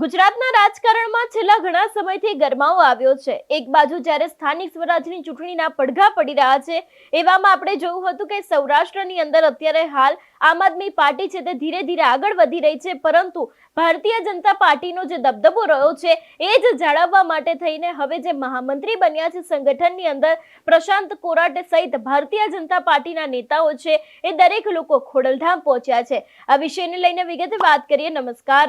ગુજરાતના રાજકારણમાં છેલ્લા ઘણા સમયથી ગરમાવો આવ્યો છે. એક બાજુ જ્યારે સ્થાનિક સ્વરાજની ચૂંટણીના પડઘા પડી રહ્યા છે, એવામાં આપણે જોયું હતું કે સૌરાષ્ટ્રની અંદર અત્યારે હાલ આમ આદમી પાર્ટી છે તે ધીરે ધીરે આગળ વધી રહી છે, પરંતુ ભારતીય જનતા પાર્ટીનો જે દબદબો રહ્યો છે, એ જ જાળવવા માટે થઈને હવે જે મહામંત્રી બન્યા છે સંગઠનની અંદર, પ્રશાંત કોરાટ સહિત ભારતીય જનતા પાર્ટીના નેતાઓ છે, એ દરેક લોકો ખોડલધામ પહોંચ્યા છે. આ વિષયને લઈને વિગતે વાત કરીએ. નમસ્કાર.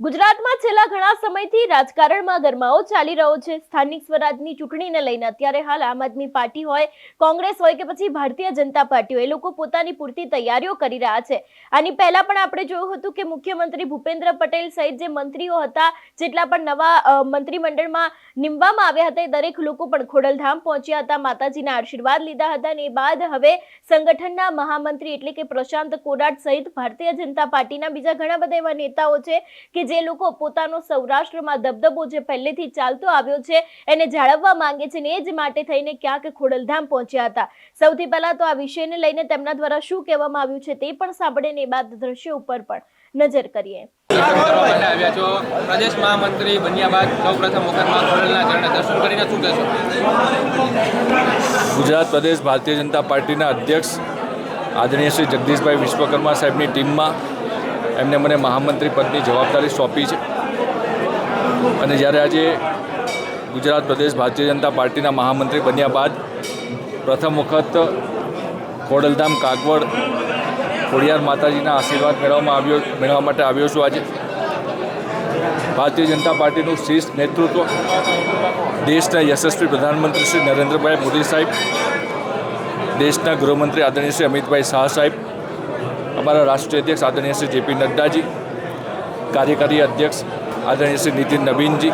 ગુજરાતમાં છેલ્લા ઘણા સમયથી રાજકારણમાં ગરમાવો ચાલી રહ્યો છે. સ્થાનિક સ્વરાજની ચૂંટણીને લઈને અત્યારે હાલ આમ આદમી પાર્ટી હોય, કોંગ્રેસ હોય કે પછી ભારતીય જનતા પાર્ટી હોય, એ લોકો પોતાની પૂરતી તૈયારીઓ કરી રહ્યા છે. આની પહેલા પણ આપણે જોયું હતું કે મુખ્યમંત્રી ભૂપેન્દ્ર પટેલ સહિત જે મંત્રીઓ હતા, જેટલા પણ નવા મંત્રીમંડળમાં નિમવામાં આવ્યા હતા, એ દરેક લોકો પણ ખોડલધામ પહોંચ્યા હતા, માતાજીના આશીર્વાદ લીધા હતા અને એ બાદ હવે સંગઠનના મહામંત્રી એટલે કે પ્રશાંત કોડાટ સહિત ભારતીય જનતા પાર્ટીના બીજા ઘણા બધા એવા નેતાઓ છે કે જે લોકો પોતાનો સૌરાષ્ટ્રમાં દબદબો જે પહેલેથી ચાલતો આવ્યો છે એને જાળવવા માંગે છે ને એ જ માટે થઈને ક્યાંક ખોડલધામ પહોંચ્યા હતા. સૌથી પહેલા તો આ વિષયને લઈને તેમના દ્વારા શું કહેવામાં આવ્યું છે તે પણ સાંભળીને એ બાદ દ્રશ્ય ઉપર પણ નજર કરીએ. આવ્યા છો. પ્રદેશ મહામંત્રી બન્યા બાદ સૌ પ્રથમ વખત મા ખોડલના ચરણે દર્શન કરીને શું કહેશો? ગુજરાત પ્રદેશ ભારતીય જનતા પાર્ટીના અધ્યક્ષ આદરણીય શ્રી જગદીશભાઈ વિશ્વકર્મા સાહેબની ટીમમાં એમને મને મહામંત્રી પદની જવાબદારી સોંપી છે. અને જ્યારે આજે ગુજરાત પ્રદેશ ભારતીય જનતા પાર્ટીના મહામંત્રી બન્યા બાદ પ્રથમ વખત ખોડલધામ, કાગવડ, ખોડિયાર માતાજીના આશીર્વાદ મેળવવામાં આવ્યો, મેળવવા માટે આવ્યો છું આજે. ભારતીય જનતા પાર્ટીનું શ્રેષ્ઠ નેતૃત્વ દેશના યશસ્વી પ્રધાનમંત્રી શ્રી નરેન્દ્રભાઈ મોદી સાહેબ, દેશના ગૃહમંત્રી આદરણીય શ્રી અમિતભાઈ શાહ સાહેબ અમારા રાષ્ટ્રીય અધ્યક્ષ આદરણીય શ્રી જેપી નડ્ડાજી, કાર્યકારી અધ્યક્ષ આદરણીય શ્રી નીતિન નવીનજી,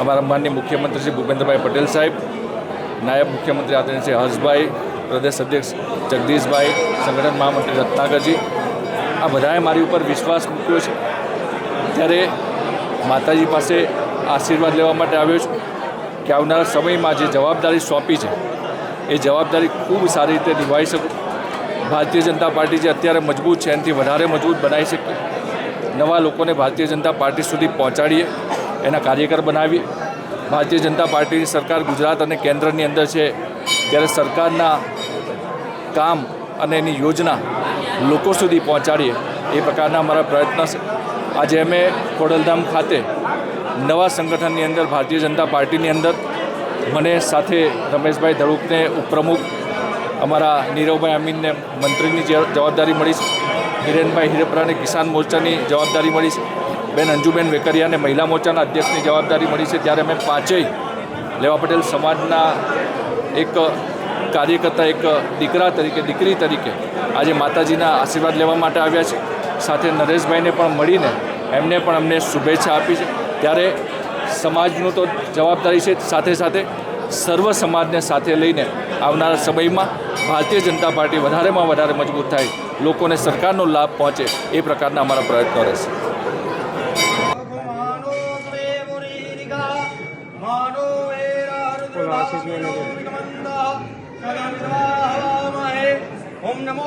અમારા માનનીય મુખ્યમંત્રી શ્રી ભૂપેન્દ્રભાઈ પટેલ સાહેબ, નાયબ મુખ્યમંત્રી આદરણીય શ્રી હર્ષભાઈ, પ્રદેશ અધ્યક્ષ જગદીશભાઈ, સંગઠન મહામંત્રી રત્નાકરજી, આ બધાએ મારી ઉપર વિશ્વાસ મૂક્યો છે. ત્યારે માતાજી પાસે આશીર્વાદ લેવા માટે આવ્યો છું કે આવનારા સમયમાં જે જવાબદારી સોંપી છે, એ જવાબદારી ખૂબ સારી રીતે નિભાવી શકું. ભારતીય જનતા પાર્ટી જે અત્યારે મજબૂત છે, એનાથી વધારે મજબૂત બનાવી શકીએ નવા લોકોને ભારતીય જનતા પાર્ટી સુધી પહોંચાડીએ, એના કાર્યકર બનાવીએ. ભારતીય જનતા પાર્ટીની સરકાર ગુજરાત અને કેન્દ્રની અંદર છે, ત્યારે સરકારના કામ અને એની યોજના લોકો સુધી પહોંચાડીએ, એ પ્રકારના અમારા પ્રયત્ન છે. આજે અમે ખોડલધામ ખાતે નવા સંગઠનની અંદર ભારતીય જનતા પાર્ટીની અંદર, મને સાથે રમેશભાઈ ધડુકને ઉપપ્રમુખ અમારા નીરવભાઈ અમીનને મંત્રીની જવાબદારી મળી છે. હિરેનભાઈ હિરેપરાને કિસાન મોરચાની જવાબદારી મળી છે. બેન અંજુબેન વેકરિયાને મહિલા મોરચાના અધ્યક્ષની જવાબદારી મળી છે. ત્યારે અમે પાંચેય લેવા પટેલ સમાજના એક કાર્યકર્તા, એક દીકરા તરીકે, દીકરી તરીકે આજે માતાજીના આશીર્વાદ લેવા માટે આવ્યા છે. સાથે નરેશભાઈને પણ મળીને એમને પણ અમને શુભેચ્છા આપી છે. ત્યારે સમાજનું તો જવાબદારી છે. સાથે સાથે સર્વ સમાજને સાથે લઈને આવનારા સમયમાં ભારતીય જનતા પાર્ટી વધારેમાં વધારે મજબૂત થાય, લોકોને સરકારનો લાભ પહોંચે એ પ્રકારના અમારા પ્રયત્નો રહેશે. ઓમ નમો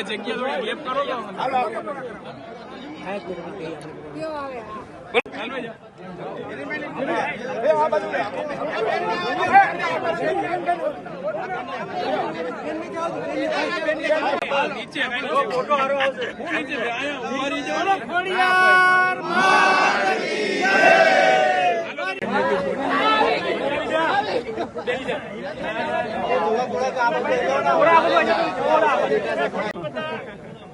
માનો દેવરીરિગા માનો વેરારુદ્રામહે ઓમ નમો દેવી મહાદેવીએ બોલો ખોડિયાર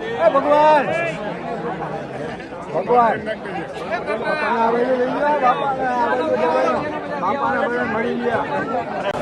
ભગવાન! ભગવાન! બાપાને આવેલું લઈ ગયા બાપાને આવેલું મળી ગયા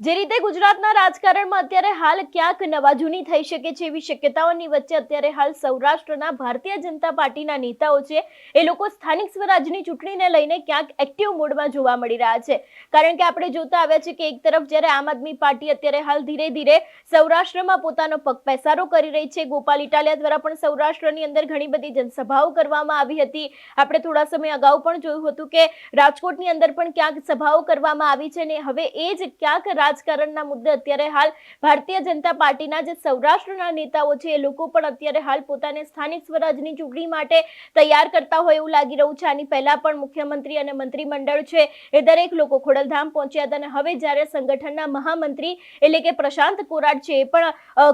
જે રીતે ગુજરાતના રાજકારણમાં અત્યારે હાલ ક્યાંક નવા જૂની થઈ શકે છે એવી શક્યતાઓની વચ્ચે અત્યારે હાલ સૌરાષ્ટ્રના ભારતીય જનતા પાર્ટીના નેતાઓ છે, એ લોકો સ્થાનિક સ્વરાજની ચૂંટણીને લઈને ક્યાંક એક્ટિવ મોડમાં જોવા મળી રહ્યા છે. કારણ કે આપણે જોતા આવ્યા છે કે એક તરફ જ્યારે આમ આદમી પાર્ટી અત્યારે હાલ ધીરે ધીરે સૌરાષ્ટ્રમાં પોતાનો પગ પેસારો કરી રહી છે, ગોપાલ ઇટાલિયા દ્વારા પણ સૌરાષ્ટ્રની અંદર ઘણી બધી જનસભાઓ કરવામાં આવી હતી. આપણે થોડા સમય અગાઉ પણ જોયું હતું કે રાજકોટની અંદર પણ ક્યાંક સભાઓ કરવામાં આવી છે ને હવે એ જ ક્યાંક રાજકારણના મુદ્દે અત્યારે હાલ ભારતીય જનતા પાર્ટીના જે સૌરાષ્ટ્રના નેતાઓ છે, એ લોકો પણ અત્યારે હાલ પોતાને સ્થાનિક સ્વરાજની ચૂંટણી માટે તૈયાર કરતા હોય એવું લાગી રહ્યું છે. આની પહેલા પણ મુખ્યમંત્રી અને મંત્રીમંડળ છે, એ દરેક લોકો ખોડલધામ પહોંચ્યા હતા અને હવે જ્યારે સંગઠનના મહામંત્રી એટલે કે પ્રશાંત કોરાટ છે, એ પણ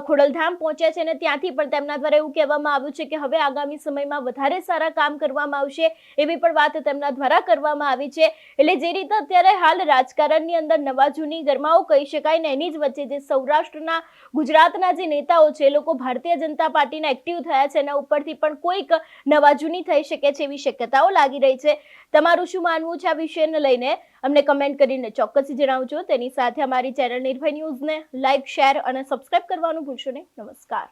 ખોડલધામ પહોંચ્યા છે અને ત્યાંથી પણ તેમના દ્વારા એવું કહેવામાં આવ્યું છે કે હવે આગામી સમયમાં વધારે સારા કામ કરવામાં આવશે એવી પણ વાત તેમના દ્વારા કરવામાં આવી છે. એટલે જે રીતે અત્યારે હાલ રાજકારણની અંદર નવા જૂની ગરમાઓ કહી શકાય ને એની જ વચ્ચે જે સૌરાષ્ટ્રના ગુજરાતના જે નેતાઓ છે, એ લોકો ભારતીય જનતા પાર્ટીના એક્ટિવ થયા છે એના ઉપરથી પણ કોઈક નવા જૂની થઈ શકે છે એવી શક્યતાઓ લાગી રહી છે. તમારું શું માનવું છે આ વિષયને લઈને? અમને કમેન્ટ કરીને ચોક્કસથી જણાવજો. તેની સાથે અમારી ચેનલ નિર્ભય ન્યૂઝને લાઇક શેર અને સબસ્ક્રાઇબ કરવાનું ભૂલશો નહીં. નમસ્કાર.